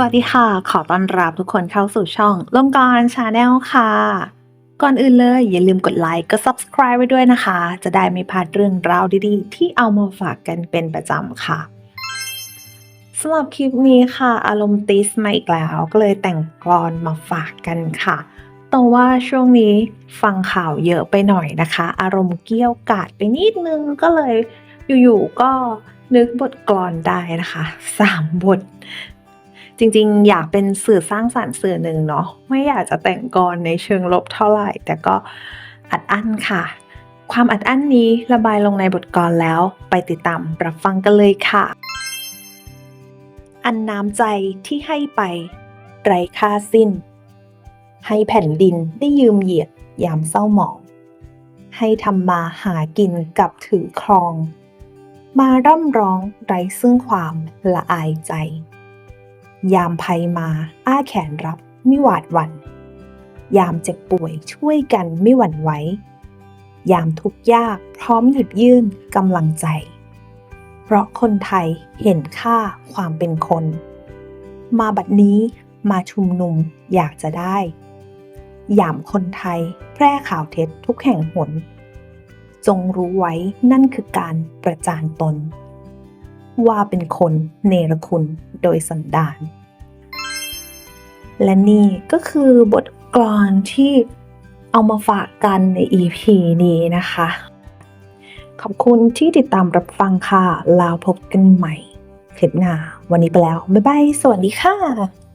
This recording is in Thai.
วัสดีค่ะ ขอต้อนรับทุกคนเข้าสู่ช่องลมกรชาแนลค่ะ ก่อนอื่นเลยอย่าลืมกดไลค์กด subscribe ไว้ด้วยนะคะ จะได้ไม่พลาดเรื่องราวดีๆ ที่เอามาฝากกันเป็นประจำค่ะสำหรับคลิปนี้ค่ะ อารมณ์ติสมาอีกแล้วก็เลยแต่งกลอนมาฝากกันค่ะแตัวว่าช่วงนี้ฟังข่าวเยอะไปหน่อยนะคะ อารมณ์เกี้ยวกาดไปนิดนึงก็เลยอยู่ๆก็นึกบทกลอนได้นะคะสามบท จริงๆ อยากเป็นสื่อสร้างสรรค์สื่อหนึ่งเนาะไม่อยากจะแต่งกรในเชิงลบเท่าไหร่ แต่ก็อัดอั้นค่ะ ความอัดอั้นนี้ระบายลงในบทกลแล้วไปติดตามรับฟังกันเลยค่ะ อันน้ำใจที่ให้ไป ไรค่าสิ้น ให้แผ่นดินได้ยืมเหยียดยามเศร้าหมอง ให้ทำมาหากินกับถือครอง มาร่ำร้องไร้ซึ่งความละอายใจ ยามภัยมา อ้าแขนรับไม่หวาดหวัน่น ยามเจ็บป่วยช่วยกันไม่หวั่นไหวยามทุกข์ยากพร้อมหยิบยื่นกำลังใจ เพราะคนไทยเห็นค่าความเป็นคน มาบัดนี้มาชุมนุมอยากจะได้ ยามคนไทยแพร่ข่าวเท็จทุกแห่งหน จงรู้ไว้นั่นคือการประจานตน ว่าเป็นคนเนรคุณโดยสันดาน และนี่ก็คือบทกลอนที่เอามาฝากกันใน EP นี้นะคะ ขอบคุณที่ติดตามรับฟังค่ะ ลาวพบกันใหม่ คลิปหน้า วันนี้ไปแล้ว บ๊ายบาย สวัสดีค่ะ